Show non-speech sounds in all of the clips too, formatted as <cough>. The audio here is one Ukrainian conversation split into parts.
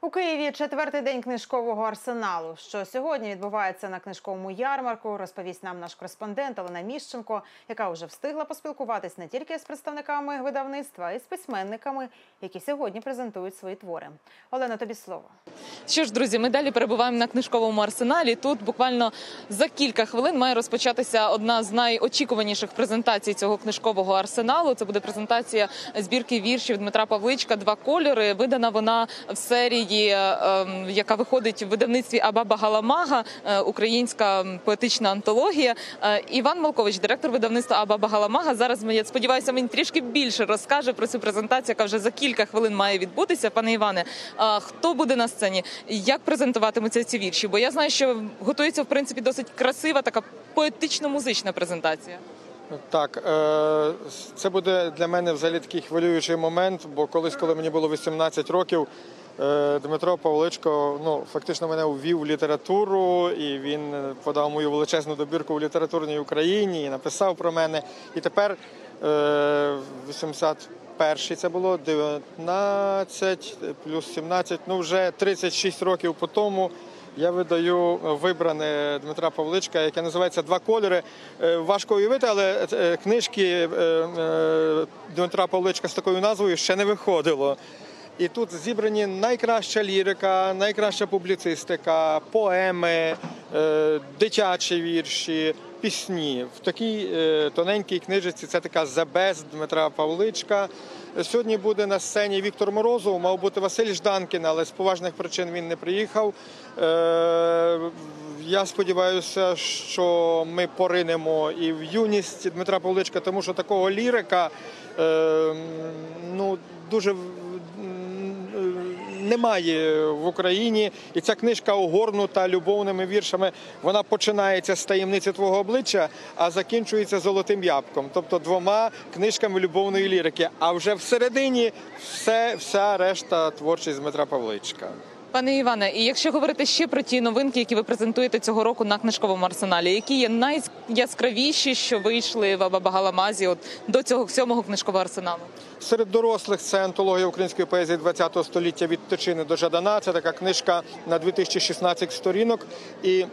У Києві четвертий день книжкового арсеналу. Що сьогодні відбувається на книжковому ярмарку, розповість нам наш кореспондент Олена Міщенко, яка вже встигла поспілкуватись не тільки з представниками видавництва, а й з письменниками, які сьогодні презентують свої твори. Олена, тобі слово. Що ж, друзі, ми далі перебуваємо на книжковому арсеналі. Тут буквально за кілька хвилин має розпочатися одна з найочікуваніших презентацій цього книжкового арсеналу. Це буде презентація збірки віршів Дмитра Павличка Два кольори. Видана вона в серії, ем, яка виходить в видавництві Абаба Галамага, е, українська поетична антологія. Е, Іван Малкович, директор видавництва Абаба Галамага. Зараз я сподіваюся, мені трішки більше розкаже про цю презентацію, яка вже за кілька хвилин має відбутися. Пане Іване, хто буде на сцені? Як презентуватимуться ці вірші? Бо я знаю, що готується в принципі досить красива, така поетично-музична презентація. Так, е, це буде для мене взагалі такий хвилюючий момент, бо колись, коли мені було 18 років, е, Дмитро Павличко ну, фактично мене ввів в літературу, і він подав мою величезну добірку в літературній Україні і написав про мене. І тепер е, 81-й це було 19 плюс 17, ну вже 36 років по тому. Я видаю вибране Дмитра Павличка, яке називається Два кольори. Е, Важко уявити, але е, книжки е, е, Дмитра Павличка з такою назвою ще не виходило. І тут зібрані найкраща лірика, найкраща публіцистика, поеми, е, дитячі вірші, пісні. В такій е, тоненькій книжці це така «The Best» Дмитра Павличка. Сьогодні буде на сцені Віктор Морозов, мав бути Василь Жданкін, але з поважних причин він не приїхав. Е, Я сподіваюся, що ми поринемо і в юність Дмитра Павличка, тому що такого лірика ну, дуже немає в Україні. І ця книжка огорнута любовними віршами. Вона починається з таємниці твого обличчя, а закінчується золотим ябком, тобто двома книжками любовної лірики. А вже всередині все, вся решта творчість Дмитра Павличка. Пане Іване, і якщо говорити ще про ті новинки, які ви презентуєте цього року на книжковому арсеналі, які є найяскравіші, що вийшли в Абабагаламазі от до цього сьомого книжкового арсеналу? Серед дорослих це антологія української поезії ХХ століття від Тичини до Жадана. Це така книжка на 2016 сторінок. І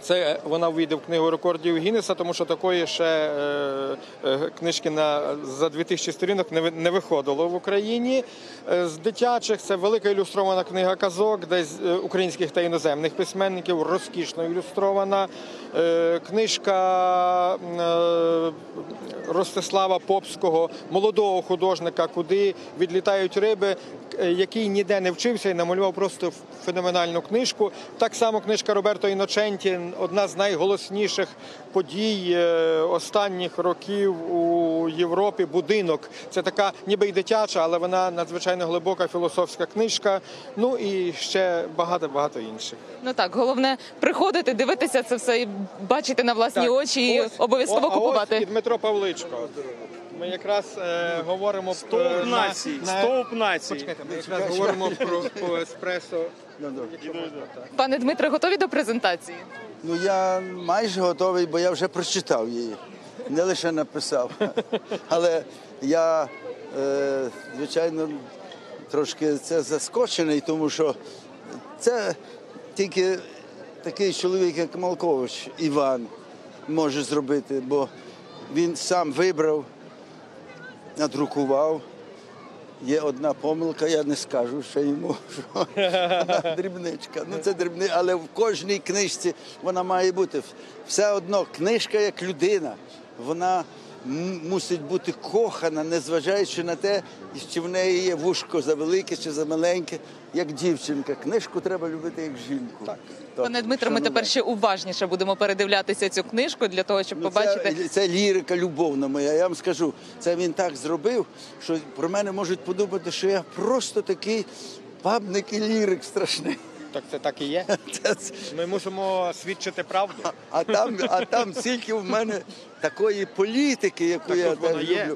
це вона вийде в книгу рекордів Гіннеса, тому що такої ще е, е, книжки на за 2000 сторінок не не виходило в Україні. Е, з дитячих це велика ілюстрована книга казок, десь з українських та іноземних письменників, розкішно ілюстрована. Е, книжка е, Ростислава Попського, молодого художника, куди відлітають риби, е, який ніде не вчився і намалював просто феноменальну книжку. Так само книжка Роберто Іноченті, одна з найголосніших подій останніх років у Європі. Будинок. Це така ніби й дитяча, але вона надзвичайно глибока філософська книжка. Ну і ще багато багато інших. Ну так, головне приходити, дивитися це все і бачити на власні Так, очі і ось- обов'язково о, а купувати. Ось і Дмитро Павличко. Ми якраз е, говоримо Стовп е, на- нації, на- стовп нації. Почекайте, ми якраз говоримо про, про еспресо. Пане Дмитре, готові до презентації? Ну я майже готовий, бо я вже прочитав її, не лише написав. Але я, е, звичайно, трошки це заскочений, тому що це тільки такий чоловік, як Малкович Іван, може зробити, бо він сам вибрав, надрукував. Є одна помилка, я не скажу ще йому, що вона дрібничка. Ну це дрібни, але в кожній книжці вона має бути. Все одно книжка як людина, вона мусить бути кохана, незважаючи на те, чи в неї є вушко завелике чи замаленьке, як дівчинка. Книжку треба любити як жінку. Так. Пане Дмитро, ми тепер ще уважніше будемо передивлятися цю книжку для того, щоб Ну, побачити. Це, це лірика любовна моя. Я вам скажу, це він так зробив, що про мене можуть подумати, що я просто такий бабник і лірик страшний. Так це так і є. <laughs> Ми мусимо свідчити правду. А там, а там стільки в мене такої політики, яку Так я так люблю, є.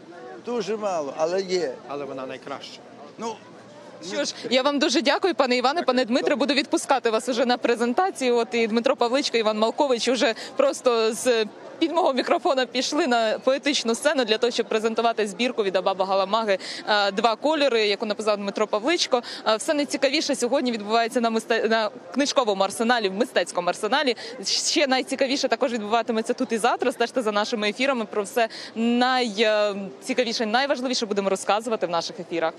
Дуже мало, але є. Але вона найкраща. Ну, Що ж, я вам дуже дякую, пане Іване, пане Дмитре. Буду відпускати вас уже на презентацію. От і Дмитро Павличко, Іван Малкович уже просто з з-під мого мікрофона пішли на поетичну сцену для того, щоб презентувати збірку від Абаба Галамаги е, два кольори, яку написав Дмитро Павличко. Е, Все найцікавіше сьогодні відбувається на мисте... на книжковому арсеналі, в мистецькому арсеналі. Ще найцікавіше також відбуватиметься тут і завтра. Стежте за нашими ефірами. Про все найцікавіше, найважливіше будемо розказувати в наших ефірах.